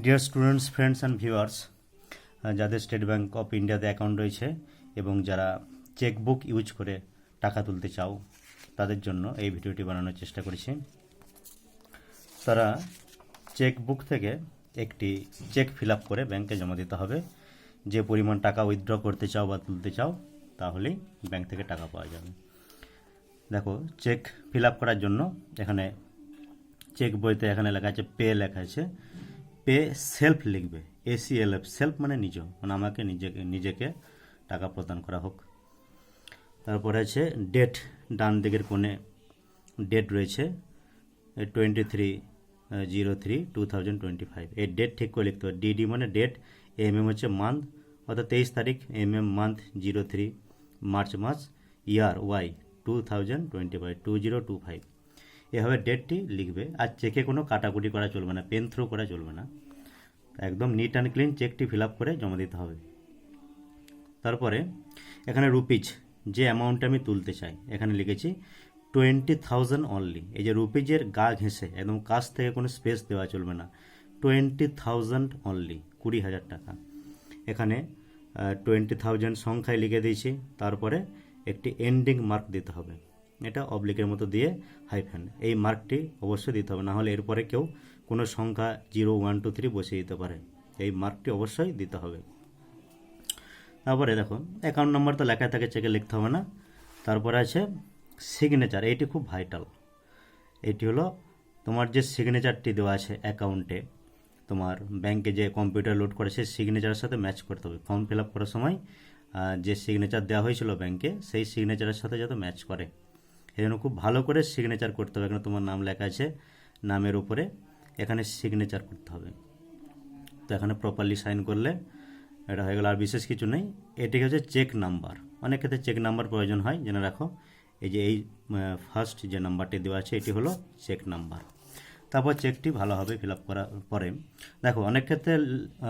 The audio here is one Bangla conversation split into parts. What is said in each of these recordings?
Dear students friends and viewers যাদের স্টেট ব্যাঙ্ক অফ ইন্ডিয়াতে অ্যাকাউন্ট রয়েছে এবং যারা চেকবুক ইউজ করে টাকা তুলতে চাও, তাদের জন্য এই ভিডিওটি বানানোর চেষ্টা করেছি। তারা চেকবুক থেকে একটি চেক ফিল করে ব্যাংকে জমা দিতে হবে। যে পরিমাণ টাকা উইথড্র করতে চাও বা তুলতে চাও, তাহলেই ব্যাংক থেকে টাকা পাওয়া যাবে। দেখো চেক ফিল করার জন্য এখানে চেক বইতে এখানে লেখা আছে পে লেখা আছে। পে সেলফ লিখবে এসিএলএফ সেলফ মানে নিজ মানে আমাকে নিজেকে নিজেকে টাকা প্রদান করা হোক। তারপরে আছে ডেট, ডান দিকের কোণে ডেট রয়েছে twenty three zero three two thousand twenty five এই ডেট ঠিক করে লিখতে হবে ডিডি মানে ডেট এম এম হচ্ছে মান্থ অর্থাৎ তেইশ তারিখ M M month zero three March মাস year Y two thousand twenty five two zero two five এভাবে ডেটটি লিখবে আর চেকে কোনো কাটাকুটি করা চলবে না পেন থ্রো করা চলবে না। একদম নিট অ্যান্ড ক্লিন চেকটি ফিল করে জমা দিতে হবে। তারপরে এখানে রুপিজ যে অ্যামাউন্টটা আমি তুলতে চাই, এখানে লিখেছি টোয়েন্টি থাউজেন্ড অনলি এই যে রুপিজের গা ঘেঁষে, একদম কাছ থেকে কোনো স্পেস দেওয়া চলবে না। টোয়েন্টি থাউজেন্ড অনলি কুড়ি হাজার টাকা। এখানে টোয়েন্টি থাউজেন্ড সংখ্যায় লিখে দিয়েছি, তারপরে একটি এন্ডিং মার্ক দিতে হবে। এটা অবলিকের মতো দিয়ে হাইফেন এই মার্কটি অবশ্যই দিতে হবে না হলে এরপরে কেউ কোনো সংখ্যা জিরো ওয়ান টু থ্রি বসিয়ে দিতে পারে। এই মার্কটি অবশ্যই দিতে হবে। তারপরে দেখো অ্যাকাউন্ট নাম্বার তো লেখা থাকে চেকে লিখতে হবে না। তারপরে আছে সিগনেচার এইটি খুব ভাইটাল এটি হলো তোমার যে সিগনেচারটি দেওয়া আছে অ্যাকাউন্টে তোমার ব্যাংকে যে কম্পিউটার লোড করে, সেই সিগনেচারের সাথে ম্যাচ করতে হবে। ফর্ম ফিল আপ করার সময় যে সিগনেচার দেওয়া হয়েছিল ব্যাংকে সেই সিগনেচারের সাথে যাতে ম্যাচ করে। জন্য খুব ভালো করে সিগনেচার করতে হবে। এখানে তোমার নাম লেখা আছে, নামের উপরে এখানে সিগনেচার করতে হবে। তো এখানে প্রপারলি সাইন করলে এটা হয়ে গেল। আর বিশেষ কিছু নেই। এটি হচ্ছে চেক নাম্বার অনেক ক্ষেত্রে চেক নাম্বার প্রয়োজন হয়। জেনে রাখো, এই যে এই ফার্স্ট যে নাম্বারটি দেওয়া আছে, এটি হলো চেক নাম্বার তারপর চেকটি ভালোভাবে ফিল আপ করার পরে। দেখো, অনেক ক্ষেত্রে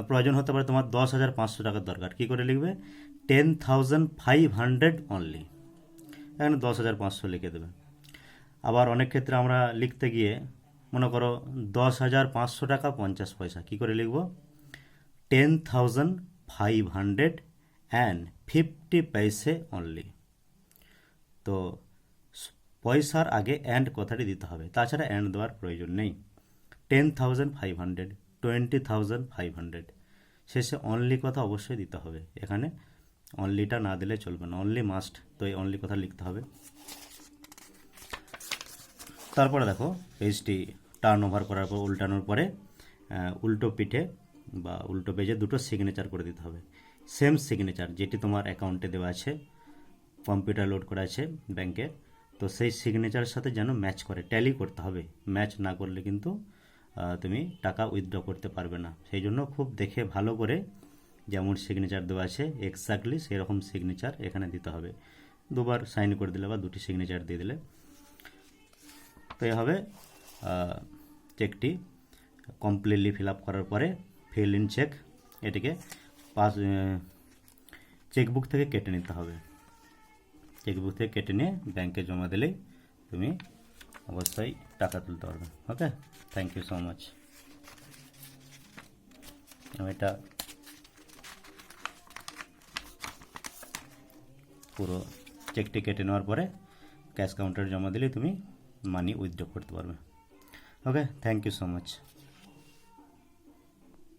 প্রয়োজন হতে পারে তোমার দশ হাজার পাঁচশো টাকার দরকার। কী করে লিখবে? Ten thousand five hundred only এখানে দশ হাজার পাঁচশো লিখে দেবে। আবার অনেক ক্ষেত্রে আমরা লিখতে গিয়ে, মনে করো দশ হাজার পাঁচশো টাকা পঞ্চাশ পয়সা, কী করে লিখব? Ten thousand five hundred and fifty paise only. তো পয়সার আগে অ্যান্ড কথাটি দিতে হবে, তাছাড়া অ্যান্ড দেওয়ার প্রয়োজন নেই। Ten thousand five hundred, twenty thousand five hundred, শেষে অনলি কথা অবশ্যই দিতে হবে। এখানে অনলিটা না দিলে চলবে না। অনলি মাস্ট তো এই অনলি কথা লিখতে হবে। তারপরে দেখো পেজটি টার্ন ওভার করার পর, উল্টানোর পরে উল্টো পিঠে বা উল্টো পেজে দুটো সিগনেচার করে দিতে হবে। সেম সিগনেচার যেটি তোমার অ্যাকাউন্টে দেওয়া আছে কম্পিউটার লোড করা আছে ব্যাংকের তো সেই সিগনেচারের সাথে যেন ম্যাচ করে ট্যালি করতে হবে। ম্যাচ না করলে কিন্তু তুমি টাকা উইথড্র করতে পারবে না। সেই জন্য খুব দেখে ভালো করে যেমন সিগনেচার দেওয়া আছে এক্স্যাক্টলি সেরকম সিগনেচার এখানে দিতে হবে। দুবার সাইন করে দিলে বা দুটি সিগনেচার দিয়ে দিলে। তো এভাবে চেকটি কমপ্লিটলি ফিল আপ করার পরে ফিল ইন চেক এটিকে পাস চেকবুক থেকে কেটে নিতে হবে। চেকবুক থেকে কেটে নিয়ে ব্যাংকে জমা দিলেই তুমি অবশ্যই টাকা তুলতে পারবে। Okay thank you so much আমি এটা পুরো চেকটি কেটে নেওয়ার পরে ক্যাশ কাউন্টারে জমা দিলে তুমি মানি উইথড্র করতে পারবে। Okay thank you so much